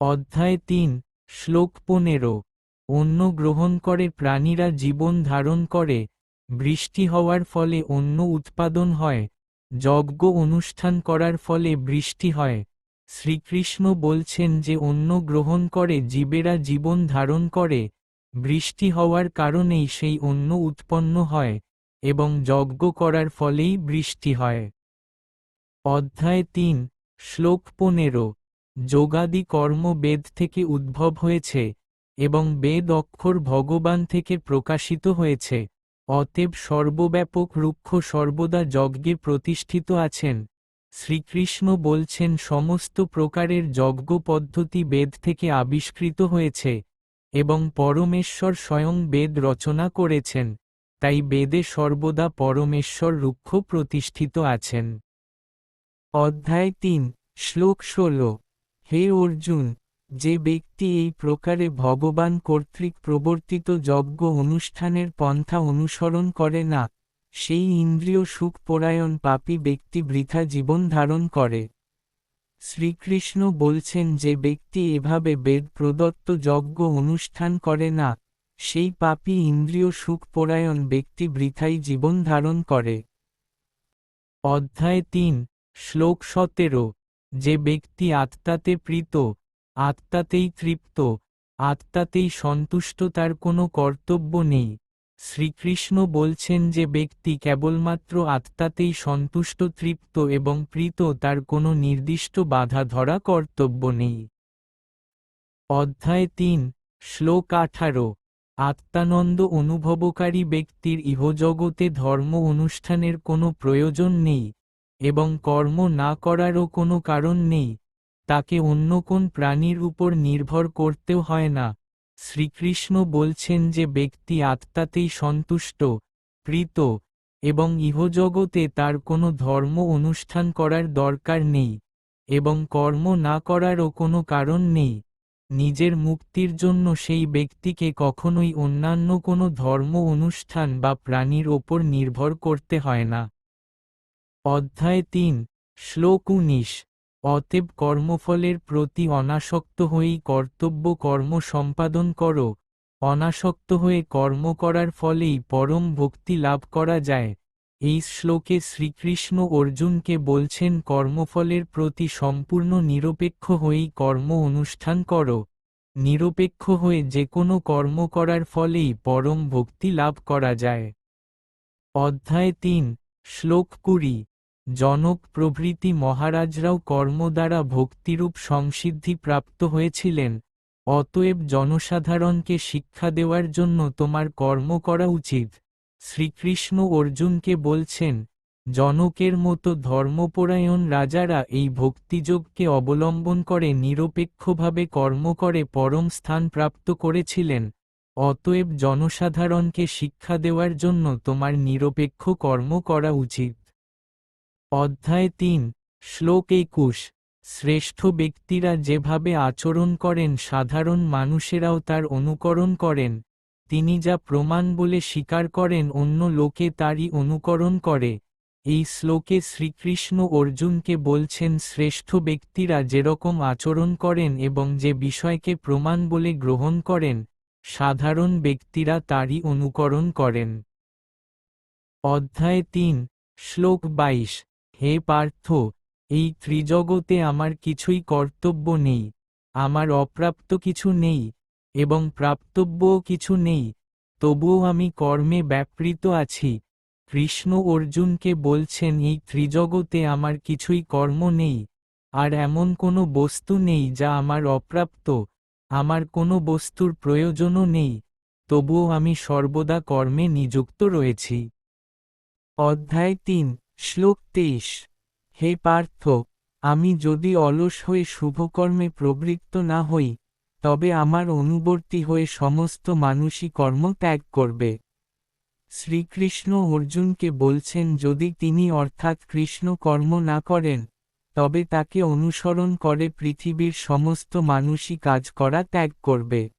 অধ্যায় তিন, শ্লোক পনেরো। অন্য গ্রহণ করে প্রাণীরা জীবন ধারণ করে, বৃষ্টি হওয়ার ফলে অন্য উৎপাদন হয়, যজ্ঞ অনুষ্ঠান করার ফলে বৃষ্টি হয়। শ্রীকৃষ্ণ বলছেন যে অন্য গ্রহণ করে জীবেরা জীবন ধারণ করে, বৃষ্টি হওয়ার কারণেই সেই অন্য উৎপন্ন হয় এবং যজ্ঞ করার ফলেই বৃষ্টি হয়। অধ্যায় তিন, শ্লোক পনেরো। যোগাদি কর্ম বেদ থেকে উদ্ভব হয়েছে এবং বেদ অক্ষর ভগবান থেকে প্রকাশিত হয়েছে, অতএব সর্বব্যাপক রুক্ষ সর্বদা যজ্ঞে প্রতিষ্ঠিত আছেন। শ্রীকৃষ্ণ বলছেন, সমস্ত প্রকারের যজ্ঞ পদ্ধতি বেদ থেকে আবিষ্কৃত হয়েছে এবং পরমেশ্বর স্বয়ং বেদ রচনা করেছেন, তাই বেদে সর্বদা পরমেশ্বর রুক্ষ প্রতিষ্ঠিত আছেন। অধ্যায় তিন, শ্লোক ষোলো। হে অর্জুন, যে ব্যক্তি এই প্রকারে ভগবান কর্তৃক প্রবর্তিত যজ্ঞ অনুষ্ঠানের পন্থা অনুসরণ করে না, সেই ইন্দ্রিয় সুখপরায়ণ পাপী ব্যক্তি বৃথা জীবন ধারণ করে। শ্রীকৃষ্ণ বলছেন যে ব্যক্তি এভাবে বেদ প্রদত্ত যজ্ঞ অনুষ্ঠান করে না, সেই পাপী ইন্দ্রিয় সুখপরায়ণ ব্যক্তি বৃথাই জীবন ধারণ করে। অধ্যায় তিন, শ্লোক সতেরো। যে ব্যক্তি আত্মাতে প্রীত, আত্মাতেই তৃপ্ত, আত্মাতেই সন্তুষ্ট তার কোনো কর্তব্য নেই। শ্রীকৃষ্ণ বলছেন যে ব্যক্তি কেবলমাত্র আত্মাতেই সন্তুষ্ট, তৃপ্ত এবং প্রীত তার কোনো নির্দিষ্ট বাধা ধরা কর্তব্য নেই। অধ্যায় তিন, শ্লোক আঠারো, আত্মানন্দ অনুভবকারী ব্যক্তির ইহজগতে ধর্ম অনুষ্ঠানের কোনো প্রয়োজন নেই। এবং কর্ম না করারও কোনো কারণ নেই। তাকে অন্য কোন প্রাণীর উপর নির্ভর করতেও হয় না। শ্রীকৃষ্ণ বলছেন যে ব্যক্তি আত্মাতেই সন্তুষ্ট, প্রীত এবং ইহজগতে তার কোনো ধর্ম অনুষ্ঠান করার দরকার নেই এবং কর্ম না করারও কোনো কারণ নেই। নিজের মুক্তির জন্য সেই ব্যক্তিকে কখনোই অন্যান্য কোনো ধর্ম অনুষ্ঠান বা প্রাণীর ওপর নির্ভর করতে হয় না। অধ্যায় তিন, শ্লোক উনিশ, অতএব কর্মফলের প্রতি অনাসক্ত হয়েই কর্তব্য কর্ম সম্পাদন করো। অনাসক্ত হয়ে কর্ম করার ফলেই পরম ভক্তি লাভ করা যায়। এই শ্লোকে শ্রীকৃষ্ণ অর্জুনকে বলছেন, কর্মফলের প্রতি সম্পূর্ণ নিরপেক্ষ হয়েই কর্ম অনুষ্ঠান করো। নিরপেক্ষ হয়ে যে কোনো কর্ম করার ফলেই পরম ভক্তি লাভ করা যায়। অধ্যায় তিন, শ্লোক কুড়ি জনক প্রভৃতি মহারাজরাও কর্ম দ্বারা ভক্তিরূপ সংসিদ্ধি প্রাপ্ত হয়েছিলেন, অতএব জনসাধারণকে শিক্ষা দেওয়ার জন্য তোমার কর্ম করা উচিত। শ্রীকৃষ্ণ অর্জুনকে বলছেন, জনকের মতো ধর্মপরায়ণ রাজারা এই ভক্তিযোগকে অবলম্বন করে নিরপেক্ষভাবে কর্ম করে পরম স্থান প্রাপ্ত করেছিলেন, অতএব জনসাধারণকে শিক্ষা দেওয়ার জন্য তোমার নিরপেক্ষ কর্ম করা উচিত। অধ্যায় তিন, শ্লোক একুশ। শ্রেষ্ঠ ব্যক্তিরা যেভাবে আচরণ করেন, সাধারণ মানুষেরাও তার অনুকরণ করেন। তিনি যা প্রমাণ বলে স্বীকার করেন, অন্য লোকে তারই অনুকরণ করে। এই শ্লোকে শ্রীকৃষ্ণ অর্জুনকে বলছেন, শ্রেষ্ঠ ব্যক্তিরা যেরকম আচরণ করেন এবং যে বিষয়কে প্রমাণ বলে গ্রহণ করেন, সাধারণ ব্যক্তিরা তারই অনুকরণ করেন। অধ্যায় তিন, শ্লোক বাইশ। হে পার্থ, এই ত্রিজগতে আমার কিছুই কর্তব্য নেই, আমার অপ্রাপ্ত কিছু নেই, এবং প্রাপ্তব্যও কিছু নেই, তবুও আমি কর্মে ব্যাপৃত আছি। কৃষ্ণ অর্জুনকে বলছেন, এই ত্রিজগতে আমার কিছুই কর্ম নেই, আর এমন কোনো বস্তু নেই যা আমার অপ্রাপ্ত, আমার কোনো বস্তুর প্রয়োজনও নেই, তবুও আমি সর্বদা কর্মে নিযুক্ত রয়েছি। অধ্যায় তিন শ্লোক তেইশ। হে পার্থ, আমি যদি অলস হয়ে শুভকর্মে প্রবৃত্ত না হই, তবে আমার অনুবর্তী হয়ে সমস্ত মানুষই কর্ম ত্যাগ করবে। শ্রীকৃষ্ণ অর্জুনকে বলছেন, যদি তিনি অর্থাৎ কৃষ্ণ কর্ম না করেন, তবে তাকে অনুসরণ করে পৃথিবীর সমস্ত মানুষই কাজ করা ত্যাগ করবে।